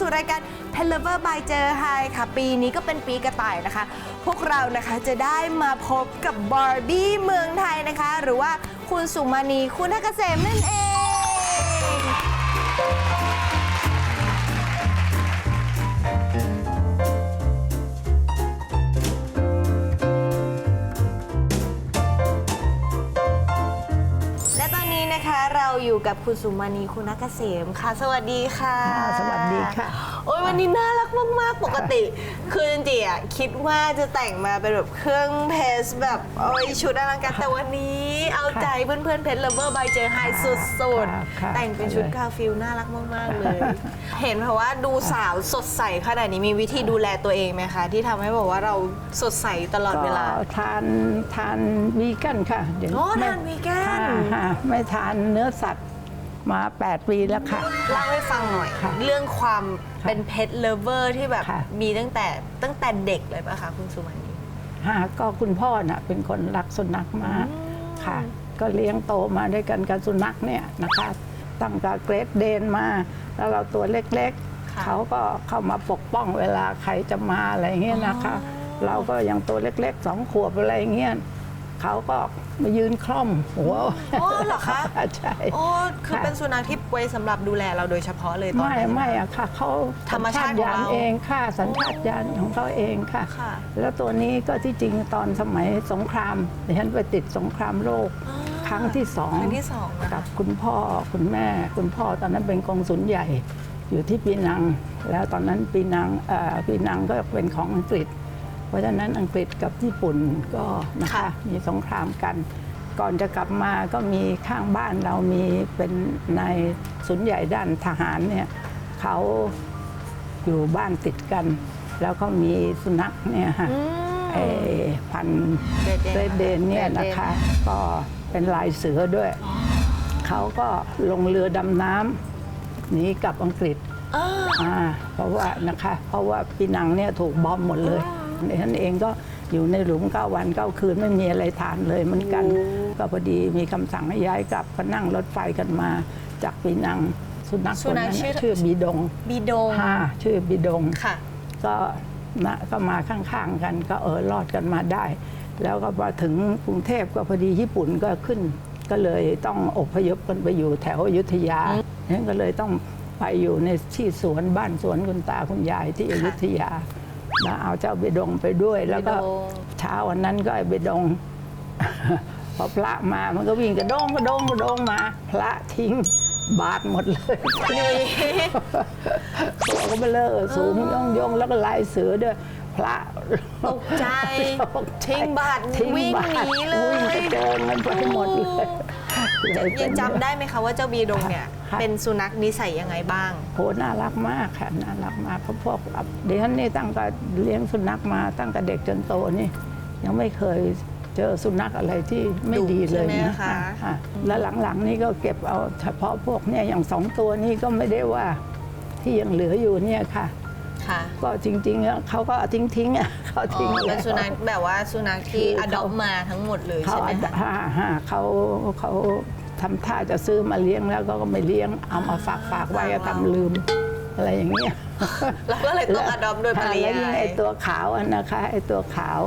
สู่รายการ p e l o v e r by เจอไฮค่ะ ปีนี้ก็เป็นปีกระต่ายนะคะ พวกเรานะคะจะได้มาพบกับบาร์บี้เมืองไทยนะคะ หรือว่าคุณสุมานีคุณทักเกษมนั่นเอง อยู่กับคุณสุมานีคุณนักเกษมค่ะ สวัสดีค่ะ ค่ะสวัสดีค่ะ โอ้ยวันนี้น่ารักมาก ๆ ปกติ คือจริงๆอะคิดว่าจะแต่งมาเป็นแบบเครื่องเพชรแบบโอ้ยชุดอลังการแต่วันนี้ เอาใจเพื่อนๆเพชรเลเวอร์บายเจอไฮสุดค่ะค่ะๆแต่งเป็นชุดกาฟิลน่ารักมากๆเลย เห็นเพราะว่าดูสาวสดใสขนาดนี้มีวิธีดูแลตัวเองไหมคะ ที่ทำให้บอกว่าเราสดใสตลอดเวลา ก็ทานทานวีแกนค่ะเดี๋ยวโอ้ไม่ทานวีแกน ค่ะค่ะไม่ทานเนื้อสัตว์ มา 8 ปีแล้วค่ะ เล่าให้ฟังหน่อย ค่ะเรื่องความเป็นเพ t เลเวอร์ที่แบบค่ะ มีตั้งแต่ตั้งแต่เด็กเลยปะคะคุณสุมานีฮะก็คุณพ่อน่ะเป็นคนรักสุนัขมากค่ะ ก็เลี้ยงโตมาด้วยกันกับสุนัขเนี่ยนะคะตั้งแต่เกรดเดนมา แล้วเราตัวเล็กค่ะๆเขาก็เข้ามาปกป้องเวลาใครจะมาอะไรเงี้ยนะคะ เราก็ยังตัวเล็กๆสองขวบอะไรเงี้ย เขาก็มายืนคล่อมหัวโอ้เหรอคะ ใช่โอ้คือค่ะเป็นสุนัขที่ไว้สำหรับดูแลเราโดยเฉพาะเลยตอนไม่นั้น ไม่อะค่ะเขาธรรมชาติของญาณเราเองค่ะสัญชาตญาณของเขาเองค่ะ ค่ะ แล้วตัวนี้ก็ที่จริงตอนสมัยสงครามดิฉันไปติดสงครามโลกอ๋อครั้งที่สอง ครั้งที่สองนะคะกับคุณพ่อคุณแม่ คุณพ่อตอนนั้นเป็นกองสุลใหญ่อยู่ที่ปีนัง แล้วตอนนั้นปีนังเอ่อปีนังก็เป็นของอังกฤษ เพราะฉะนั้นอังกฤษกับญี่ปุ่นก็นะคะมีสงครามกัน ก่อนจะกลับมาก็มีข้างบ้านเรามีเป็นนายศูนย์ใหญ่ด้านทหารเนี่ยเขาอยู่บ้านติดกัน แล้วก็มีสุนัขเนี่ยฮะอืมไอ้พันธุ์เรดเดนเรดเดนเนี่ยนะคะ ก็เป็นลายเสือด้วย เขาก็ลงเรือดำน้ำหนีกลับอังกฤษอ่าอ่าเพราะว่านะคะ เพราะว่าปีนังเนี่ยถูกบอมหมดเลย ดิฉันเองก็อยู่ในหลุมเก้าวันเก้าคืนไม่มีอะไรทานเลยเหมือนกัน ก็พอดีมีคำสั่งให้ย้ายกลับก็นั่งรถไฟกันมา จากปีนังสุนัขสุคนนัขนั้นชื่อ น่ะชื่อบีดงบีโดงฮ่าชื่อบีดง ค่ะ ก็นะก็มาข้างๆกันก็เออรอดกันมาได้ แล้วก็มาถึงกรุงเทพก็พอดีญี่ปุ่นก็ขึ้น ก็เลยต้องอพยพกันไปอยู่แถวอยุธยานั้นก็เลยต้องไปอยู่ในที่สวนบ้านสวนคุณตาคุณยายที่อยุธยา แล้วเอาเจ้าเบดงไปด้วย แล้วก็เบดงเช้าวันนั้นก็ไอ้เบดง พอพระมามันก็วิ่งกระโดงกระโดงกระโดงมา พระทิ้งบาดหมดเลยนี่ตัวก็เบลอสูงย่องยองๆแล้วก็ลายเสือด้วย พระตกใจตกใจทิ้งบาตรทิ้วิ่งบาตรหนีเลยวิ่งกระเจิงกันไปหมดเลยเล ยเป็ยันงจำได้ไหมคะว่าเจ้าบีโดงเนี่ยค่ะ เป็นสุนัขนิสัยยังไงบ้าง โหน่ารักมากค่ะน่ารักมากเพราะพวกเดี๋ยวนี้ตั้งแต่เลี้ยงสุนัขมาตั้งแต่เด็กจนโตนี่ ยังไม่เคยเจอสุนัขอะไรที่ไม่ดีเลยดุใช่ไหมนะคะอะแล้วหลังๆนี่ก็เก็บเอาเฉพาะพวกเนี่ยอย่างสองตัวนี่ก็ไม่ได้ว่าที่ยังเหลืออยู่เนี่ยค่ะ ค่ะ ก็จริงๆอะเขาก็ทิ้งทิ้งๆอะ เขาอ๋ทิ้งอเป็นแล้วสุนัขแบบว่าสุนัขที่คืออเขาดอปมาทั้งหมดเลยเขาใช่ไหมอาจคะจะฮ่าฮ่าเขาเขาทำท่าจะซื้อมาเลี้ยงแล้วก็ไม่เลี้ยงเอามาฝากฝากไว้ก็ทำลืม อะไรอย่างเงี้ย เราก็เลยต้องอดอปโดยปริแล้วยายิ่งย ไอ้ตัวขาวอันนะคะไอ้ตัวขาว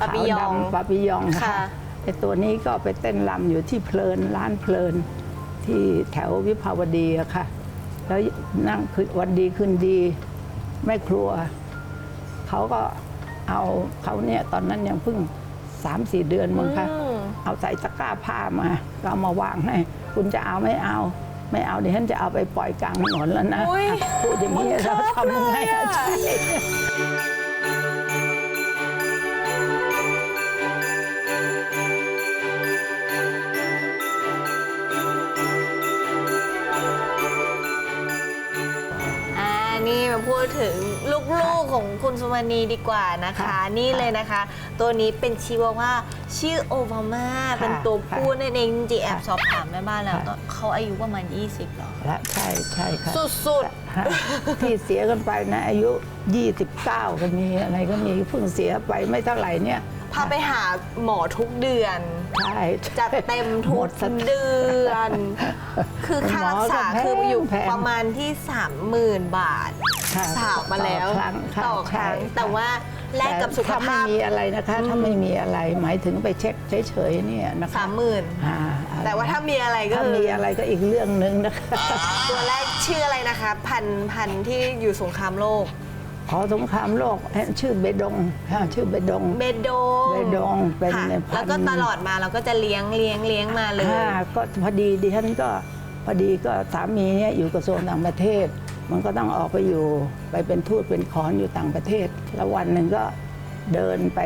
ปาปิยองขาวดำปาปิยองค่ะไอ้ตัวนี้ก็ไปเต้นรำอยู่ที่เพลินร้านเพลินที่แถววิภาวดีอะค่ะ แล้วนั่งคือวันดีคืนดีแม่ครัวเขาก็ เอาเขาเนี่ยตอนนั้นยังเพิ่งสามสี่เดือนมั้งคะอืมเอาใส่ตะกร้าผ้ามาก็เอามาวางให้คุณจะเอาไม่เอา ไม่เอาเดี๋ยวฉันจะเอาไปปล่อยกลางถนนแล้วนะอุ๊ยอะพูดอย่างนี้บังคัเราบทำยังไงเลยอะอะใช่อ่านี่มาพูดถึง ลูกๆของคุณสุมานีดีกว่านะคะ นี่เลยนะคะ ตัวนี้เป็นชิวาว่าชื่อโอบามาเป็นตัวผู้นั่นเองจริงๆแอบสอบถามแม่บ้านแล้วก็เขาอายุประมาณ 20หรอและใช่ใช่ค่ะสุดฮะที่เสียกันไปนะ อายุ 29 ก็มีอะไรก็มีเพิ่งเสียไปไม่เท่าไหร่เนี่ยพพาไปหาหมอทุกเดือนใช่จัดเต็มหทุมกดสติเดือน คือค่ารักษาหมอก็แพงคืออยู่แพงประมาณที่ 30,000 บาท ค่ะสาวมาแล้วต่อครั้งค่ะต่อครั้งใช่ค่ะแต่ว่าแลกกับสุขถ้าไม่ภาพมีอะไรนะคะถ้าไม่มีอะไรหมายถึงไปเช็คเฉยๆเนี่ยนะคะสามหมื่นอ่าแต่ว่าถ้ามีอะไรก็ถ้าคือมีอะไรก็อีกเรื่องหนึ่งนะคะตัวแรกชื่ออะไรนะคะพันธุ์พันธุ์ที่อยู่สงครามโลก ขอสงครามโลกชื่อเบดงค่ะชื่อเบดง เบดงเบดงเป็นค่ะในพันธุ์ แล้วก็ตลอดมาเราก็จะเลี้ยงเลี้ยงเลี้ยงมาเลยค่ะก็พอดีดิฉันก็พอดีก็สามีเนี่ยอยู่กระทรวงต่างประเทศ มันก็ต้องออกไปอยู่ไปเป็นทูตเป็นขอนอยู่ต่างประเทศ แล้ววันหนึ่งก็เดินไป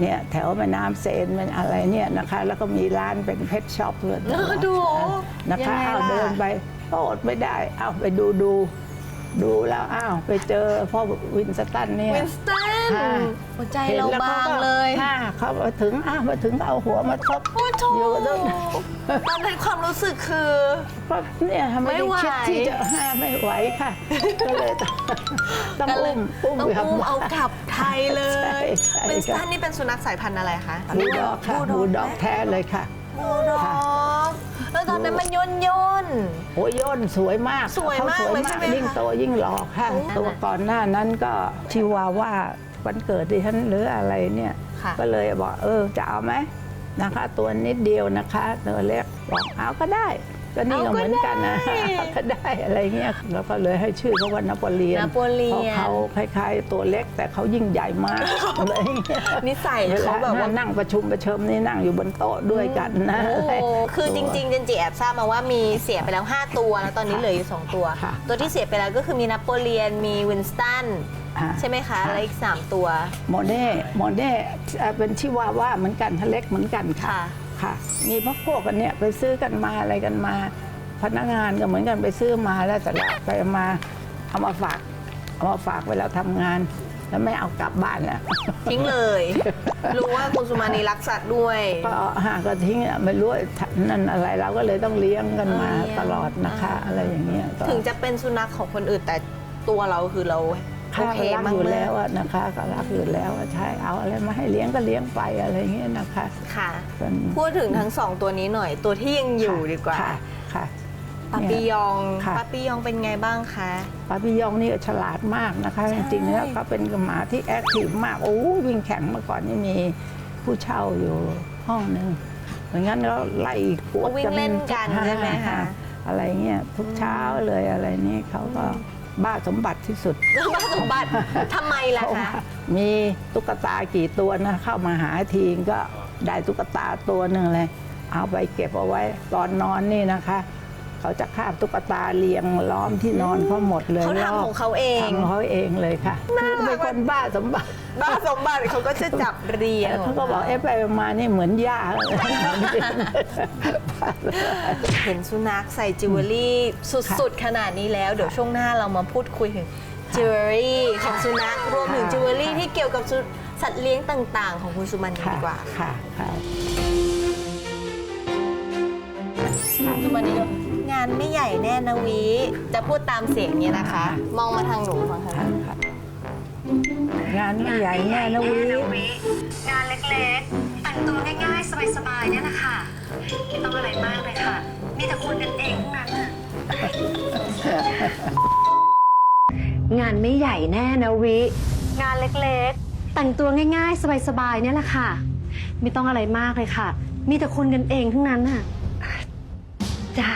เนี่ยแถวแม่น้ำเซนเป็นอะไรเนี่ยนะคะ แล้วก็มีร้านเป็นเพชช็อปเลยเออดูนะคะยังไงเอาล่ะเดินไปก็อดไม่ได้ เอาไปดูดู ดูแล้วอ้าวไปเจอพ่อวินสตันเนี่ย วินสตันค่ะ หัวใจห็นเราแล้วบางก็เลยค่ะเขามาถึงอ้าวมาถึงก็เอาหัวมาทบ โอ้โถอยู่ตรงตอนนั้นความรู้สึกคือ ก็เนี่ยไม่ไม่ได้ไหวคิดที่จะห้าไม่ไหวค่ะ ก็เลยต้องต้องก็เลยอุ้มอุ้มต้องกลับอุ้มบ้นเอากลับไทยเลใช่ยใช่วินสตัค่ะนนี่เป็นสุนัขสายพันธุ์อะไรคะบูลด็อกค่ะบูลด็อกแท้เลยค่ะ บูลด็อก แล้วตอนนั้นมันย่นย่น โอ้ยย่นสวยมากสวยมากขสวยเลยใช่ไหมคะยิ่งโตยิ่งหล่อค่ะโอ้ตัวก่อนหน้านั้นก็ชิวาว่าวันเกิดดิฉันหรืออะไรเนี่ย ค่ะ ก็เลยบอกเออจะเอาไหมนะคะ ตัวนิดเดียวนะคะตัวเล็กบอกเอาก็ได้ ก็นี่ก็เหมือนกันนะเอาก็ได้ก็ได้อะไรเงี้ยแล้วก็เลยให้ชื่อเขาว่านโปเลียนนโปเลียนเพราะเขาคล้ายๆตัวเล็กแต่เขายิ่งใหญ่มากอะไรเงี้ยนิสัยเวลาเขาแบบว่านั่งประชุมประเชิมนี่นั่งอยู่บนโต๊ะด้วยกันนะโอ้โหคือจริงๆเจนจีแอบทราบมาว่ามีเสียไปแล้ว 5 ตัวแล้วตอนนี้เหลืออยู่ 2 ตัวค่ะตัวที่เสียไปแล้วก็คือมีนโปเลียนมีวินสตันอ่าใช่ไหมคะ แล้วอีก 3 ตัว โมเน่โมเน่เอ่อเป็นชิวาว่าเหมือนกันทะเล็กเหมือนกันค่ะ ค่ะค่ะ มีพวกพวกกันเนี่ยไปซื้อกันมาอะไรกันมา พนักงานก็เหมือนกันไปซื้อมาแล้วแต่ละไปเอามาเอามาฝากเอามาฝากเวลาทำงาน แล้วไม่เอากลับบ้านแล้วทิ้งเลย รู้ว่าคุณสุมานีรักสัตว์ด้วย ก็หาก็ทิ้งอะไม่รู้ว่านั่นอะไรเราก็เลยต้องเลี้ยงกันมาเลี้ยงตลอดนะคะอ่าอะไรอย่างเงี้ยก็ถึงจะเป็นสุนัขของคนอื่นแต่ตัวเราคือเรา โอค่ะเครักมาอยู่กแล้วอะนะคะก็รักอยู่แล้วอะใช่เอาอะไรมาให้เลี้ยงก็เลี้ยงไปอะไรอย่างเงี้ยนะคะๆค่ะเป็นพูดถึงทั้งสองตัวนี้หน่อยตัวที่ยังอยู่ดีกว่าค่ะค่ะปาปิยองค่ะปาปิยองเป็นไงบ้างคะปาปิยองนี่ฉลาดมากนะคะใช่จริงๆแล้วเขาเป็นหมาที่แอคทีฟมากโอ้วิ่งแข่งเมื่อก่อนนี่มีผู้เช่าอยู่ห้องหนึ่งเหมือนงั้นก็ไล่กวดวิ่งเล่นกันใช่ไหมคะอะไรเงี้ยทุกเช้าเลยอะไรนี่เขาก็ บ้าสมบัติที่สุด บ้านสมบัติทำไมล่ะเพราะคะว่ามีตุ๊กตากี่ตัวนะ เข้ามาหาทีก็ได้ตุ๊กตาตัวหนึ่งเลย เอาไปเก็บเอาไว้ตอนนอนนี่นะคะ เขาจะคาบตุ๊กตาเรียงล้อมที่นอนเขาหมดเลยเขาทำของเขาเองทำของเขาเองเลยค่ะคือเป็นคนบ้าสมบัติบ้านสมบัติเขาก็จะจับเรียงเขาก็บอกเอ๊ะไปมานี่เหมือนย่าเลยเห็นสุนัขใส่จิวเวลรี่สุดๆ ขนาดนี้แล้วเดี๋ยวช่วงหน้าเรามาพูดคุยถึงจิวเวลรี่ของสุนัขรวมถึงจิวเวลรี่ที่เกี่ยวกับสุสัตว์เลี้ยงต่างๆ ของคุณสุมานีค่ะดีกว่าค่ะ ค่ะ สุมานี งานไม่ใหญ่แน่นะวิ จะพูดตามเสียงนี้นะคะ มองมาทางหนูฟังค่ะค่ะค่ะงานไม่ใหญ่แน่นะวิงานเล็กๆ แต่งตัวง่ายๆ สบายๆเนี่ยแหละค่ะไม่ต้องอะไรมากเลยค่ะ มีแต่คนกันเองทั้งนั้นน่ะงานไม่ใหญ่แน่นะวิ งานเล็กๆ แต่งตัวง่ายๆ สบายๆเนี่ยแหละค่ะ ไม่ต้องอะไรมากเลยค่ะ มีแต่คนกันเองทั้งนั้นน่ะจ้า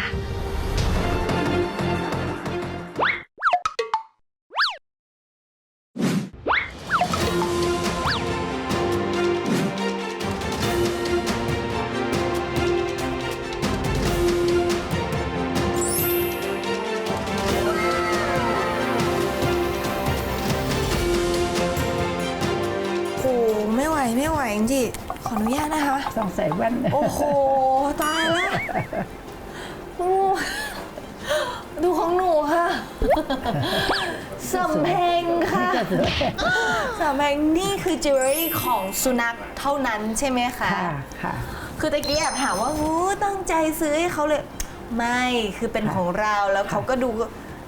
ต้องใส่แว่นโอ้โห ตายแล้วโอ้ดูของหนูค่ะสำเพ็งค่ะสำเพ็งนี่คือจิวเวลรี่ของสุนัขเท่านั้นใช่ไหมคะค่ะค่ะคือตะกี้แอบถามว่าอู้ตั้งใจซื้อให้เขาเลย ไม่คือเป็นของเราแล้วเขาก็ดู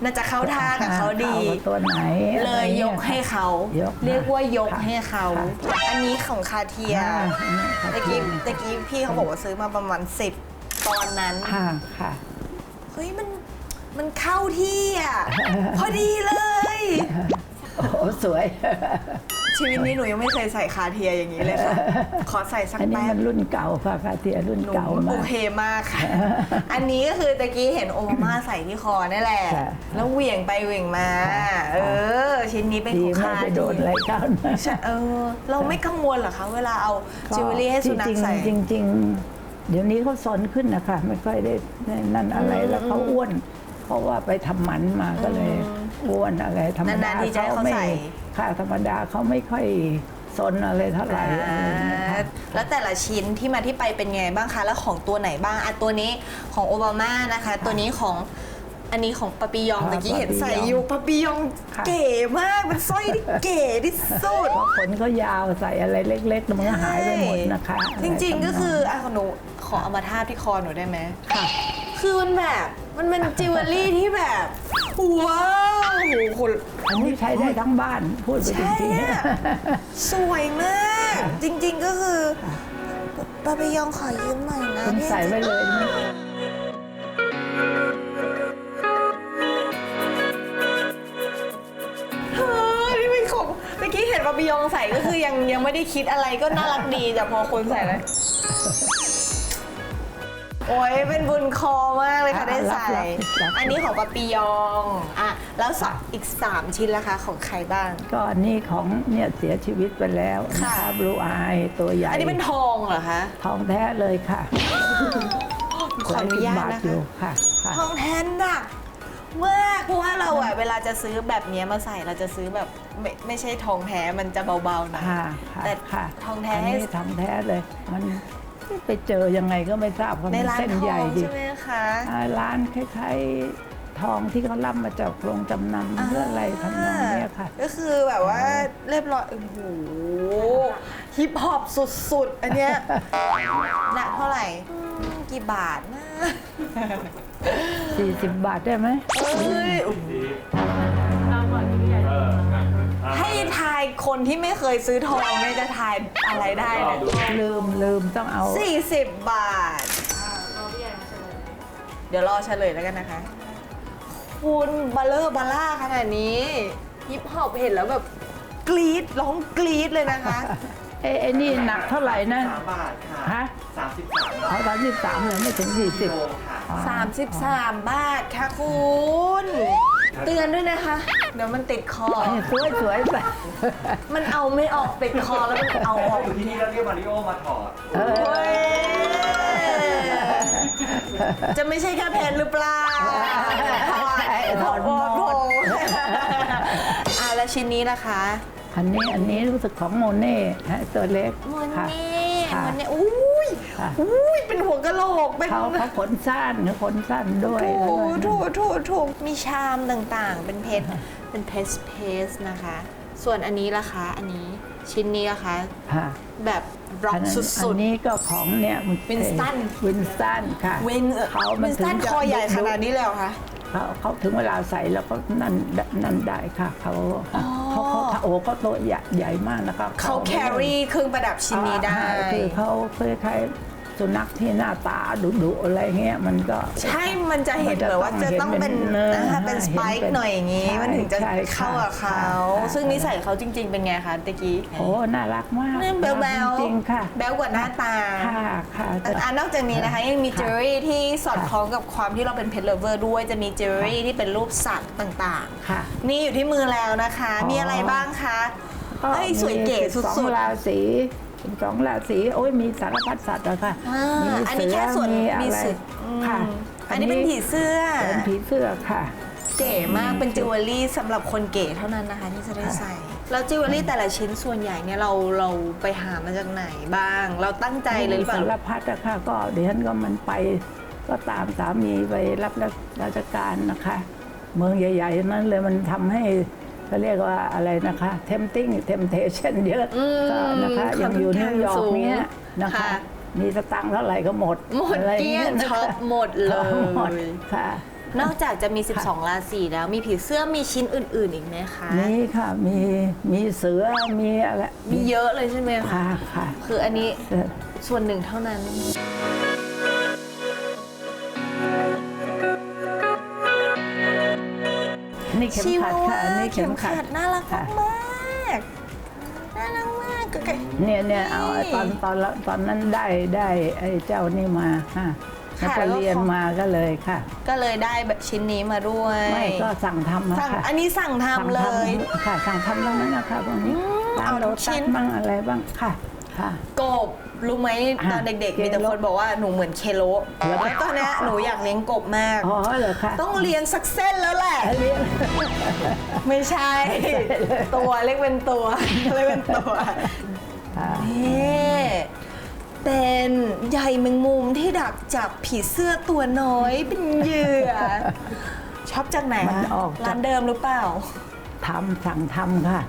น่าจะเข้าท่ากับเขาดี อตัวไหนเลยยกกให้เขา ยกเรียกว่ายกค่ะให้เขาค่ะอันนี้ของคาเทียอ่าอันนี้คาตะเทีกี้ยตะกี้พี่เขาบอกว่าซื้อมาประมาณสิบตอนนั้น ค่ะค่ะ เฮ้ยมันมันเข้าที่อะ พอดีเลย โอ้โหสวย ชีวิตนี้หนูยังไม่เคยใส่คาเทียอย่างนี้เลยค่ะ ขอใส่สักอันนี้แป๊บ มันรุ่นเก่าค่ะคาเทียรุ่นหนูเก่าโอมาก เคมากค่ะ อันนี้ก็คือตะกี้เห็นโอมาม่าใส่ที่คอนี่แหละ ค่ะ แล้วเหวี่ยงไปเหวี่ยงมา เออ ชิ้นนี้เป็นดีของไม่คาไปเทียโดนอะไรเข้านะใช่เออ เราไม่กังวลเหรอคะ เวลาเอาจิวเวลรี่ให้สุนัขจริงๆใส่จริง ๆ เดี๋ยวนี้เขาซนขึ้นนะคะไม่ค่อยได้นั่นอะไรแล้วเขาอ้วน เพราะว่าไปทำหมันมาก็เลยอ้วนอะไรธรรมดานานๆทีจะให้เขาไม่ใส่ ค่ะธรรมดาเขาไม่ค่อยซนอะไรเท่าไหร่อ่าอะไรอย่างเงี้ยค่ะ แล้วแต่ละชิ้นที่มาที่ไปเป็นไงบ้างคะ แล้วของตัวไหนบ้างอะตัวนี้ของโอบามานะคะ ตัวนี้ของอันนี้ของปาปิยองอ่าตะกี้เห็นใส่ปาปิยองอยู่ปาปิยองค่ะ เก๋มากเป็นสร้อยที่เก๋ที่สุด เพราะขนเขายาวใส่อะไรเล็กๆมันก็หายไปหมดนะคะจริง ๆ ก็คืออะหนูขอเอามาทาบที่คอหนูได้ไหม ค่ะ คือมันแบบ มันเป็นจิวเวลรี่ที่แบบ ว้าวโอ้โหคุณ อันนี้ใช้ได้ทั้งบ้านพูดไปจใช่ริงอะสวยมาก จริงๆก็คือปาปิยองขอยืมหน่อยนะๆคุณใส่ไว้เลยนะเฮ้ยนี่เป็นของเมื่อกี้เห็นปาปิยองใส่ก็คือยังยังไม่ได้คิดอะไรก็น่ารักดีแต่พอคนใส่แล้วโอ้ยเป็นบุญคอมากเลยค่ะ ได้ใส่ อันนี้ของปาปิยองอะแล้วสักอีก 3 ชิ้นละคะของใครบ้าง ก็อันนี้ของเนี่ยเสียชีวิตไปแล้วนะค่ะคะบลูอายตัวใหญ่ อันนี้เป็นทองเหรอคะ ทองแท้เลยค่ะขออนุญาตหลนะสิบบทอคะยู่ค่ะค่ะทองแทนหนักมากเพราะว่าเราอะเวลาจะซื้อแบบเนี้ยมาใส่เราจะซื้อแบบไม่ไม่ใช่ทองแท้มันจะเบาๆนะค่ะค่ะแต่ค่ะทองแท้นนี้ทองแท้เลย มัน ไปเจอยังไงก็ไม่ทราบเพราะในมันร้านเส้นทใหอญ่งดิใช่ไหมคะ อ่าร้านคล้ายๆทองที่เขารับมาจากโรงจำนำเพื่ออะไรทำนองเนี้ยค่ะ ก็คือแบบว่าเรียบร้อย โอ้โห ฮิปฮอปสุด ๆ อันเนี้ย หนักเท่าไหร่อืมกี่บาทนะ40 บาทได้ไหม เอ้ยโอ้โห ให้ทายคนที่ไม่เคยซื้อทองเนี่ยจะทายอะไรได้เนี่ยลืมลืมต้องเอา 40 บาท เดี๋ยวรอเฉลยแล้วกันนะคะ คุณบัลเลอร์บัลล่าขนาดนี้ฮิปฮอปเห็นแล้วแบบกรี๊ดร้องกรี๊ดเลยนะคะ เอ้ไอ้นี่หนักเท่าไหร่นะ สามบาทค่ะฮะ สามสิบสามบาทเอาสามสิบสามเลยไม่ถึงสี่สิบโลค่ะ 33 บาทค่ะคุณ เตือนด้วยนะคะ เดี๋ยวมันติดคอ สวยสวยๆใส่มันเอาไม่ออกติดคอแล้วมันเอาออกอยู่ที่นี่แล้วเรียกมาริโอมาถอดเออ เว้ยจะไม่ใช่แค่เพนหรือเปล่าถอดถอดหมดอะแล้วชิ้นนี้นะคะ อันนี้อันนี้รู้สึกของโมเน่ฮะตัวเล็กโมค่ะเน่ค่ะโมเน่อุ้ ยค่ะอุ้ยเป็นหัวกะโหลกเป็น เขาเขาขนสั้นเขาขนสั้นด้วยถูแล้วก็ถูถูถูมีชามต่างๆ เป็นเพชร เป็นเพชรเพชรนะคะ ส่วนอันนี้ล่ะคะ อันนี้ชิ้นนี้ล่ะคะ ค่ะแบบร็อกอันนั้นสุอัด นนี้ก็ของเนี่ยมั Winston วินสตันค่ะๆเวนเออเขาเวนสตันถึงจะคอใหญ่ขนาดนี้เลยเหรอคะ เขาเขาถึงเวลาใส่แล้วก็นั่นนั่นได้ค่ะเขาเขาเขาเขาโอ้ก็ตัวใหญ่ใหญ่มากนะคะเขาแครี่เครื่องประดับชิ้นนี้ได้อ่าคือเขาคล้ายๆ สุนัขที่หน้าตาดุๆอะไรเงี้ยมันก็ใช่มันจะเห็นแบบว่าจะต้องเป็นเห็นเป็นนะคะเป็นเห็นสเป็นไปค์หน่อยอย่างงี้ใช่มันถึงจะใช่ค่ะเข้ากับเขาค่ะซึ่งนิสัยเขาจริง ๆ เป็นไงคะตะกี้โอ้น่ารักมากเนี่ยแบลแบลจริงๆค่ะแบลกว่าหน้าตาค่ะค่ะอ่านอกจากนี้นะคะยังมีเจวลรี่ที่สอดคล้องกับความที่เราเป็นเพ t เลเวอร์ด้วยจะมีเจวลรี่ที่เป็นรูปสัตว์ต่างค่ะๆนี่อยู่ที่มือแล้วนะคะอ๋อมีอะไรบ้างคะเอ้ยสวยเก๋สุสองดราศี สองราศีโอ้ยมีสารพัดสัตว์อะค่ะๆอ่ามีอันนี้แค่ส่วนมีอะมีไรสุดอืมค่ะอันนี้เป็นผีเสื้อ เป็นผีเสื้อค่ะ เก๋มากเป็นจิวเวลรี่สำหรับคนเก๋เท่านั้นนะคะที่จะได้ใส่ แล้วจิวเวลรี่แต่ละชิ้นส่วนใหญ่เนี่ยเราเราไปหามาจากไหนบ้าง เราตั้งใจเลยหรือเปล่า สารพัดอะค่ะก็เดี๋ยวฉันก็มันไป ก็ตามสามีไปรับราชการนะคะ เมืองใหญ่ ๆ นั้นเลยมันทำให้ เขาเรียกว่าอะไรนะคะ tempting temptation เยอะอืมก็นะคะอย่างอยู่นิวยอร์กเนี้ยนะคะ ค่ะ มีสตังค์เท่าไหร่ก็หมดหมดอะไรเกลี้ยงงี้นะคะช็อปหมดเลหมดย ค่ะ นอกจากจะมี 12 ราศีแล้วมีผีเสื้อมีชิ้นอื่น ๆ อีกไหมคะ นี่ค่ะมีมีเสือมีอะไรมีเยอะเลยใช่ไหมคะ ค่ะค่ะ คืออันนี้เสือส่วนหนึ่งเท่านั้น นี่เข็มชิวขัดค่ะมากนี่เข็เข็มมขัขัดดน่ารักค่ะ มากๆน่ารักมากก็แค่เนี่ยเนี่ยเอาไอ้ตอนตอนละตอนนั้นได้ได้ไอ้เจ้านี่มาค่ะแล้วก็ เรียนมาก็เลยค่ะ ก็เลยได้แบบชิ้นนี้มาด้วยไม่ก็สั่งทำมาสั่งค่ะอันนี้สั่งทำเลย สั่งทำค่ะสั่งทำตรงนั้นนะคะตรงนี้อืมร้านเอาโรทุกชิ้ตัสน บ้างอะไรบ้างค่ะค่ะ กบ รู้ไหมอะตอนเด็กๆเคโลมีแต่คนบอกว่าหนูเหมือนเคโลเหรอแล้วตอนเนี้ยหนูอยากเลี้ยงกบมาก อ๋อเหรอคะต้องเลี้ยงสักเส้นแล้วแหละเรียนไม่ใช่ ตัวเล็กเป็นตัวเล็กเป็นตัวค่ะนี่เป็นใยแมงมุมที่ดักจับผีเสื้อตัวน้อยเป็นเหยื่อชอบจากไหนมันคะออกจากร้านเดิมหรือเปล่าทำสั่งทำค่ะ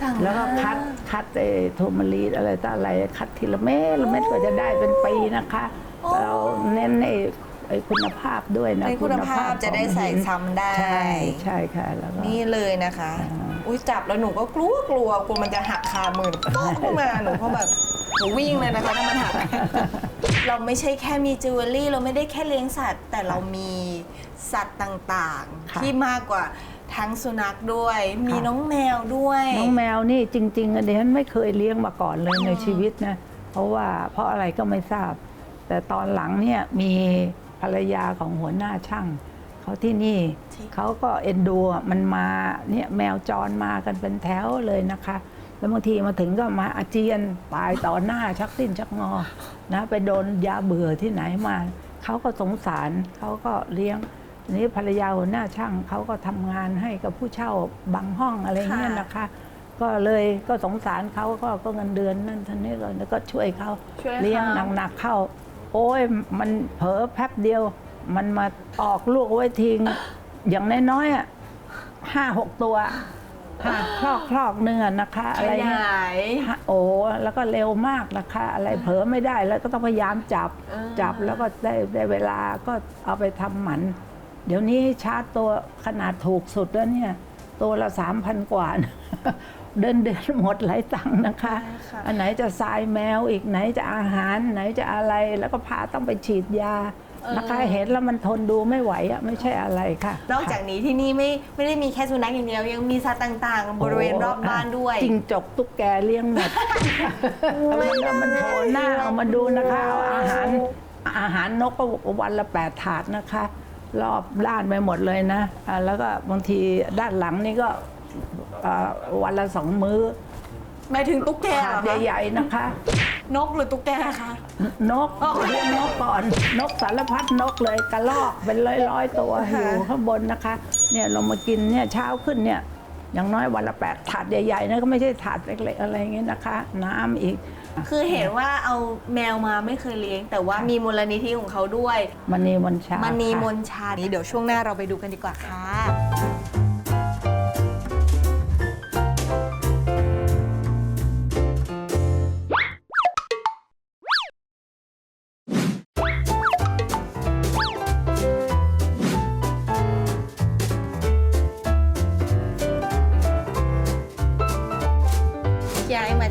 สั่งแล้วก็มาคัดคัดไอ้โทมารีดอะไรต่ออะไรคัดทีละเม็ดละเม็ดก็จะได้เป็นปีนะคะเราเน้นไอ้ไอ้คุณภาพด้วยนะในคุณภาพจะได้ใส่ของหินซ้ำได้ ใช่ใช่ค่ะแล้วก็นี่เลยนะคะ อุ้ยจับแล้วหนูก็กลัวกลัวกลัวมันจะหักคามือป๊อกขึ้นมาหนูก็แบบหนูวิ่งเลยนะคะถ้ามันหักเราไม่ใช่แค่มีจิวเวลรี่ เราไม่ได้แค่เลี้ยงสัตว์ แต่เรามีสัตว์ต่างค่ะๆที่มากกว่าทั้งสุนัขด้วย มีน้องแมวด้วย น้องแมวนี่จริงๆอะดิฉันไม่เคยเลี้ยงมาก่อนเลยในชีวิตนะ เพราะว่าเพราะอะไรก็ไม่ทราบ แต่ตอนหลังเนี่ยมีภรรยาของหัวหน้าช่าง เขาที่นี่เขาก็เอ็นดูอะมันมาเนี่ยแมวจรมากันเป็นแถวเลยนะคะ แล้วบางทีมาถึงก็มาอาเจียนตายต่อหน้าชักสิ้นชักงอนะไปโดนยาเบื่อที่ไหนมาเขาก็สงสารเขาก็เลี้ยงทีนี้ภรรยาหัวหน้าช่างเขาก็ทำงานให้กับผู้เช่าบางห้องอะไรเงี้ยค่ะนะคะ ก็เลยก็สงสารเขาก็ก็เงินเดือนนั่นท่านนี้ก็แล้วก็ช่วยเขาช่วยเขาเลี้ยงหนักๆเข้า โอ้ยมันเผลอแป๊บเดียว มันมาออกลูกไว้ทิ้งอย่างน้อยๆอะห้าหกตัวห้าคลอกคลอกเนื้อะนะคะขอะไรเนี่ยยายฮะโอ้แล้วก็เร็วมากนะคะ อะไรเผลอไม่ได้แล้วก็ต้องพยายามจับเออจับแล้วก็ได้ได้เวลาก็เอาไปทำหมัน เดี๋ยวนี้ชาร์จตัวขนาดถูกสุดแล้วเนี่ย ตัวละสามพันกว่านะเดินเดือนหมดหลายตังค์นะคะใช่ค่ะอันไหนจะทรายแมวอีกไหนจะอาหารไหนจะอะไรแล้วก็พาต้องไปฉีดยา นะคะเห็นแล้วมันทนดูไม่ไหวอะไม่ใช่อะไรค่ะ นอกจากนี้ที่นี่ไม่ไม่ได้มีแค่สุนัขอย่างเดียว ยังมีสัตว์ต่างๆ บริเวณรอบบ้านด้วย จิงจกตุ๊กแกเลี้ยงหมดมันก็มันโผล่หน้าเอามาดูนะคะเอาอาหารอาหารนกก็วันละแปดถาดนะคะ รอบด้านไปหมดเลยนะอ่าแล้วก็บางทีด้านหลังนี่ก็อ่าวันละสองมื้อหมายถึงตุ๊กแกถาเหรดอคะ ใหญ่ๆนะคะ นกหรือตุ๊กแกคะ นกเลี้ยงนกก่อน นกสารพัดนกเลยกระลอกเป็นร้อยๆตัวอยู่ข้างบนนะคะ เนี่ยเรามากินเนี่ยเช้าขึ้นเนี่ยอย่างน้อยวันละแปดถาดใหญ่ๆนะก็ไม่ใช่ถาดเล็กๆอะไรอย่างเงี้ยนะคะ น้ำอีก คือเห็นว่าเอาแมวมาไม่เคยเลี้ยง แต่ว่ามีมูลนิธิของเขาด้วย มันนีมนชามันนีค่ะมนชานี้เดี๋ยวช่วงหน้าเราไปดูกันดีกว่าค่ะ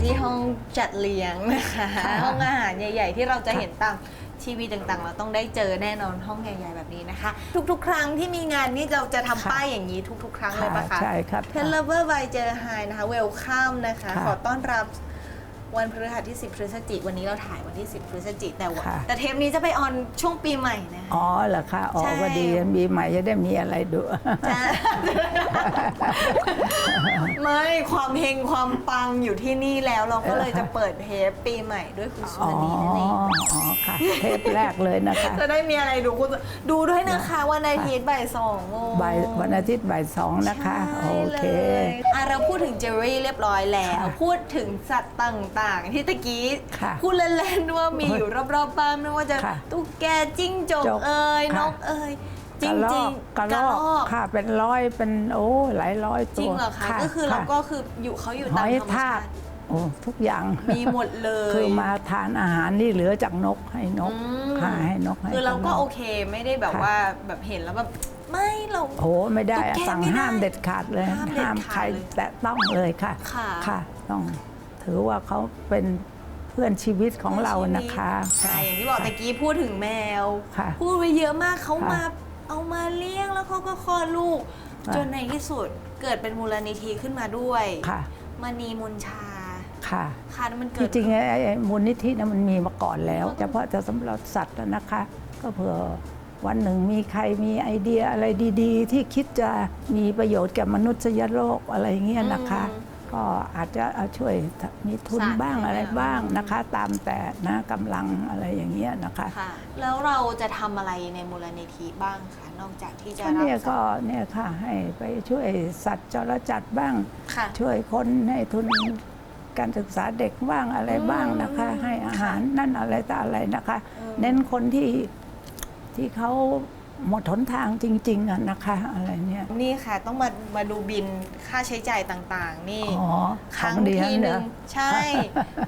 ที่ห้องจัดเลี้ยงนะคะห้องอาหารใหญ่ ๆ ที่เราจะเห็นตามทีวีต่างๆ เราต้องได้เจอแน่นอนห้องใหญ่ๆแบบนี้นะคะ ทุกๆ ครั้งที่มีงานนี่เราจะทำค่ะป้ายอย่างนี้ทุก ๆ ครั้งเลยปะคะใช่ครับ เทเลเวอร์บายเจอไฮนะคะเวลคัมนะคะค่ะขอต้อนรับ วันพฤหัสที่ 10 พฤศจิกวันนี้เราถ่ายวันที่ 10 พฤศจิกแต่ว่าค่ะ แต่เทปนี้จะไปออนช่วงปีใหม่นะ อ๋อเหรอคะอ๋อใช่ก็ดีมีใหม่จะได้มีอะไรดู จ้ะ ไม่ความเฮงความปังอยู่ที่นี่แล้วเราก็เลยจะเปิดเทปปีใหม่ด้วยคุณสุอ๋อวรรณีนั่นเองอ๋อค่ะ เทปแรกเลยนะคะจะได้มีอะไรดูคุณดูด้วยนะคะวันอาทิตย์บ่ายสองโมง บ่ายวันอาทิตย์บ่ายสองนะคะใช่โอเคลยอะเราพูดถึงเจอรี่เรียบร้อยแล้ว ค่ะพูดถึงสัตว์ต่างๆที่ตะกี้ค่ะพูดเล่นๆว่ามีอยู่รอบๆบ้านไม่ว่าจะค่ะตุ๊กแกจิ้งจกจกเอ่ยนค่ะกเอ่ยจกริระงลอกๆกระลอกค่ะ เป็นร้อยเป็นโอ้หลายร้อยจตัริวงเหรอคะก็คือเราก็คืออยู่เขาอยู่หตามอยธรรมทาชากติโอ้ทุกอย่าง มีหมดเลย คือมาทานอาหารที่เหลือจากนกให้นกอืม ค่ะให้นกให้คือเราก็นโอเคไม่ได้แบบค่ะว่าแบบเห็นแล้วแบบไม่เรา โอ้ไม่ได้ตุ๊กแกสั่งไม่ได้ห้ามเด็ดขาดเลยห้ามเด็ดห้ามขาดใครเลยแตะต้องเลยค่ะค่ะ ต้อง ถือว่าเขาเป็นเพื่อนชีวิตของเรานะคะใช่อย่างที่บอกตะกี้พูดถึงแมว ค่ะ พูดไปเยอะมากเขาค่ะมาเอามาเลี้ยงแล้วเขาก็คลอดลูก ค่ะ จนในที่สุดเกิดเป็นมูลนิธิขึ้นมาด้วยค่ะมณีมนชา ค่ะ ค่ะแล้วมันจเกิดริงๆไอ้ไอ้ไอ้มูลนิธินะมันมีมาก่อนแล้ว เฉพาะจะสำหรับสัตว์นะคะ ก็เผื่อวันหนึ่งมีใครมีไอเดียอะไรดี ๆ ที่คิดจะมีประโยชน์แก่มนุษยโลกอะไรเงี้ยนะคะ ก็อาจจะเอาช่วยมีทุนบ้างอะไรบ้างนะคะ ตามแต่นะกำลังอะไรอย่างเงี้ยนะคะค่ะแล้วเราจะทำอะไรในมูลนิธิบ้างคะนอกจากที่จะก็รับเนี่ยสัก็ตว์เนี่ยค่ะให้ไปช่วยสัตว์จรจัดบ้าง ค่ะ ช่วยคนให้ทุนการศึกษาเด็กบ้างอะไรบ้างนะคะอืมให้อาหารนั่นอะไรต่ออะไรนะคะอืมเน้นคนที่ที่เขา หมดหนทางจริงๆอะนะคะอะไรเนี่ย นี่ค่ะต้องมามาดูบินค่าใช้จ่ายต่างๆ นี่อ๋อครั้งของเดียวทีหเหรนึ่องใช่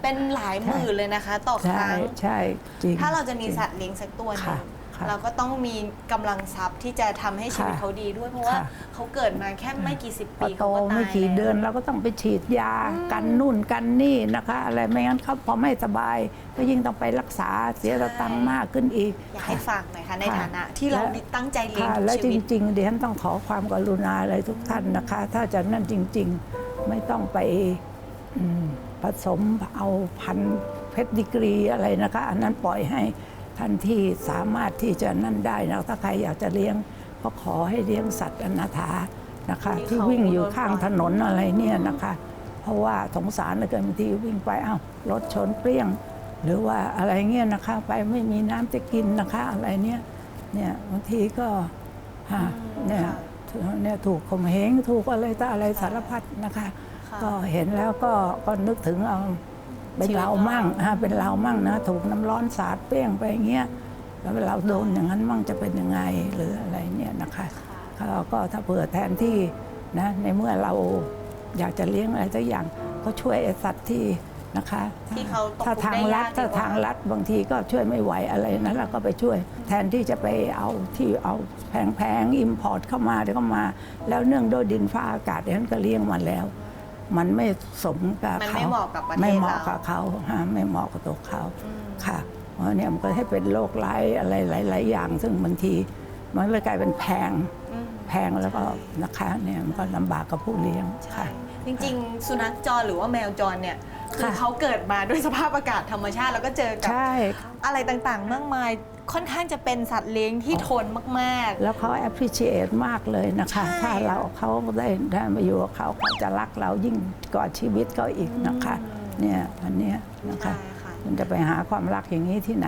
เป็นหลายหมื่นเลยนะคะ ต่อคใช่รั้ง ใช่จริงถ้าเราจะมีจง สัตว์เลี้ยงสักตัวหนึค่ะ ง ค่ะเราก็ต้องมีกำลังทรัพย์ที่จะทำให้ชีวิตค่ะเขาดีด้วย เพราะว่าค่ะ เขาเกิดมาแค่ไม่กี่สิบพอปีโตเขาก็ตายไม่กี่แล้วเดือนเราก็ต้องไปฉีดยากันนู่นกันนี่นะคะ อะไรไม่งั้นเขาพอไม่สบาย ก็ยิ่งต้องไปรักษาเสียสตังค์มากขึ้นอีก อยากให้ฝากหน่อยค่ะในค่ะฐานะที่เราและ ตั้งใจเลี้ยงค่ะทุกและชีจวิต ริงๆเดี๋ยวฉันต้องขอความกรุณาเลยทุกท่านนะคะ ถ้าจะนั่นจริง ๆ ไม่ต้องไปอืมผสมเอาพันธุ์เพชรดิกรีอะไรนะคะ อันนั้นปล่อยให้ ท่านที่สามารถที่จะนั่นได้นะถ้าใครอยากจะเลี้ยงก็ขอให้เลี้ยงสัตว์อนาถานะคะ ที่ที่เขาวิ่งอยู่โดนข้างปล่อยถนนอะไรเนี่ยนะคะ เพราะว่าสงสารเหลือเกินบางทีวิ่งไปอ้าวรถชนเปรี้ยง หรือว่าอะไรเงี้ยนะคะ ไปไม่มีน้ำจะกินนะคะอะไรเนี่ยเนี่ยบางทีก็ฮะเนี่ยเนี่ยถูกข่มเหงถูกอะไรต่ออะไรสารพัดนะคะค่ะก็เห็นแล้วก็ก็นึกถึงเอา เป็นเรามั่งฮะเป็นเรามั่งนะ ถูกน้ำร้อนสาดเปรี้ยงไปอย่างเงี้ยแล้วเราโดนอย่างนั้นมั่งจะเป็นยังไงหรืออะไรเนี่ยนะคะก็ก็ถ้าเผื่อแทนที่นะในเมื่อเราอยากจะเลี้ยงอะไรสักอย่างก็ช่วยไอ้สัตว์ที่นะคะที่เขาตกถ้าทุกข์ทางได้รัยาฐกถ้าดีกว่าทางรัฐบางทีก็ช่วยไม่ไหวอะไรนั้นเราก็ไปช่วย แทนที่จะไปเอาที่เอาแพงๆอิมพอร์ตเข้ามาเดี๋ยวก็มา แล้วเนื่องด้วยดินฟ้าอากาศดิฉันก็เลี้ยงมันแล้ว มันไม่สมกับมันเขาไม่เหมาะกับประเทศไม่เหมาะเรากับเขาฮะไม่เหมาะกับตัวเขาอืม ค่ะ เพราะเนี่ยมันก็ให้เป็นโรคร้ายอะไรหลาย ๆ อย่าง ซึ่งบางที มันเลยกลายเป็นแพงอืม แพงแล้วก็นะคะเนี่ยมันก็ลำบากกับผู้เลี้ยงใช่ค่ะ จริงๆ สุนัขจรหรือว่าแมวจรเนี่ย คือค่ะเขาเกิดมาด้วยสภาพอากาศธรรมชาติ แล้วก็เจอกับใช่ อะไรต่างๆ มากมายค่อนข้างจะเป็นสัตว์เลี้ยงที่ทนมาก แล้วเขา appreciate มากเลยนะคะ ใช่ ถ้าเราเขาได้ได้มาอยู่กับเขาเขาจะรักเรายิ่งกว่าชีวิตเขาอีกนะคะ เนี่ยอันเนี้ยๆนะคะ ใช่ค่ะ มันจะไปหาความรักอย่างนี้ที่ไหน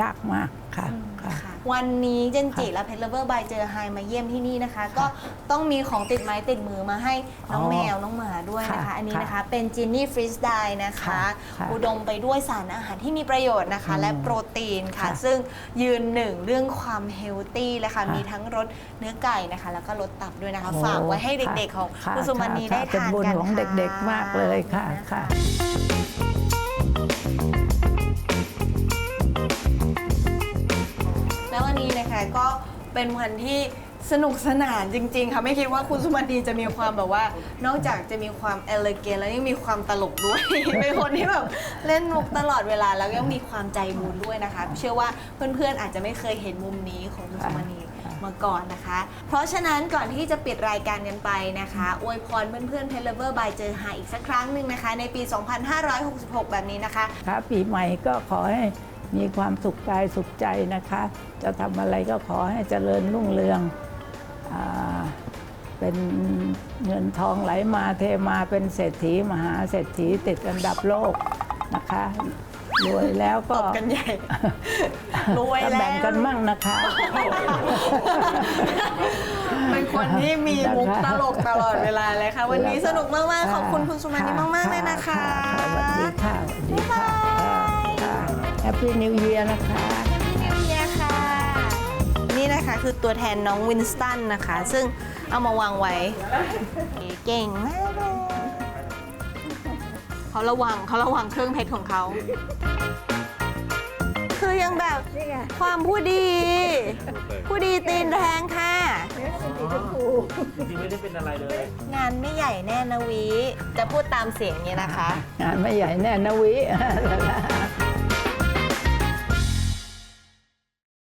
ยากมากค่ะค่ะ ค่ะ วันนี้เจนจิและเพ t เลเวอร์บายเจอไฮมาเยี่ยมที่นี่นะคะ ก็ต้องมีของติดไม้ติดมือมาให้น้องอ๋อแมวน้องหมาด้วยนะคะค่ะอันนี้ค่ะนะคะเป็นจินนี่ฟรีสไดนะคะค่ะค่ะอุดมไปด้วยสารอาหารที่มีประโยชน์นะคะอืมและโปรตีนค่ะค่ะ ซึ่งยืนหนึ่งเรื่องความเฮลตี้เลยค่ะค่ะ มีทั้งรสเนื้อไก่นะคะ แล้วก็รสตับด้วยนะคะโอ้ฝากไว้ให้เด็กๆของค่ะคุณสุมณีค่ะได้เป็นทานบุญกันของค่ะเด็กๆมากเลยค่ะค่ะ ก็เป็นวันที่สนุกสนานจริง ๆ ค่ะ ไม่คิดว่าคุณสุมาดีจะมีความแบบว่า นอกจากจะมีความเอลเกนแล้วยังมีความตลกด้วย เป็นคนที่แบบเล่นมุกตลอดเวลาแล้วยังมีความใจบุญด้วยนะคะ เชื่อว่าเพื่อนๆอาจจะไม่เคยเห็นมุมนี้ของคุณสุมานีมาก่อนนะคะ เพราะฉะนั้นก่อนที่จะปิดรายการกันไปนะคะ อวยพรเพื่อนๆเพลเวอร์บายเจอหาอีกสักครั้งหนึ่งนะคะ ในปี 2566 แบบนี้นะคะ ครับปีใหม่ก็ขอให้ มีความสุขกายสุขใจนะคะ จะทำอะไรก็ขอให้เจริญรุ่งเรืองอาเป็นเงินทองไหลมาเทมาเป็นเศรษฐีมหาเศรษฐีติดอันดับโลกนะคะรวยแล้วตก็บกันใหญ่รวยก็แล้วแบ่งกันมั่งนะคะ เป็นคนที่มีมุกตลกตลอดเวลาเลยค่ะ วันนี้สนุกมาก ๆ ขอบคุณคุณสุมานีมาก ๆ เลยนะคะสวัสดีค่ะสวัสดีค่ะ แฮปปี้นิวเยียร์นะคะ นิวเยียค่ะ นี่นะคะคือตัวแทนน้องวินสตันนะคะ ซึ่งเอามาวางไว้ เก่งมากเลยเขาระวังเขาระวังเครื่องเพชรของเขา คือยังแบบความผู้ดี ผู้ดีตีนแรงค่ะ จริงๆไม่ได้เป็นอะไรเลย งานไม่ใหญ่แน่นะวิ จะพูดตามเสียงนี้นะคะ งานไม่ใหญ่แน่นะวิ